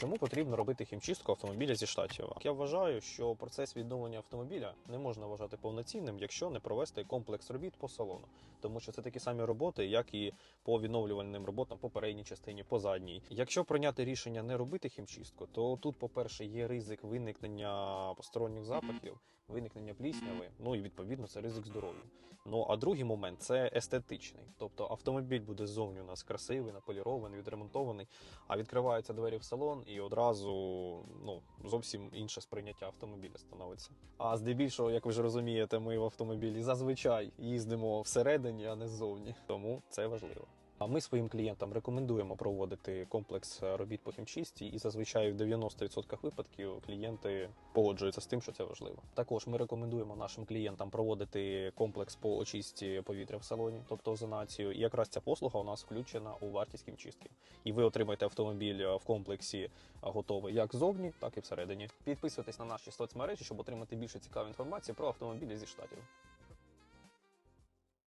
Чому потрібно робити хімчистку автомобіля зі штатів? Я вважаю, що процес відновлення автомобіля не можна вважати повноцінним, якщо не провести комплекс робіт по салону, тому що це такі самі роботи, як і по відновлювальним роботам по передній частині, по задній. Якщо прийняти рішення не робити хімчистку, то тут, по-перше, є ризик виникнення посторонніх запахів, виникнення плісняви, ну і відповідно це ризик здоров'я. Ну а другий момент це естетичний, тобто автомобіль буде ззовні у нас красивий, наполірований, відремонтований, а відкриваються двері в салон і одразу ну зовсім інше сприйняття автомобіля становиться. А здебільшого, як ви ж розумієте, ми в автомобілі зазвичай їздимо всередині, а не ззовні. Тому це важливо. А ми своїм клієнтам рекомендуємо проводити комплекс робіт по хімчисті, і зазвичай в 90% випадків клієнти погоджуються з тим, що це важливо. Також ми рекомендуємо нашим клієнтам проводити комплекс по очисті повітря в салоні, тобто озонацію. І якраз ця послуга у нас включена у вартість хімчистки. І ви отримаєте автомобіль в комплексі готовий як ззовні, так і всередині. Підписуйтесь на наші соцмережі, щоб отримати більше цікавої інформації про автомобілі зі штатів.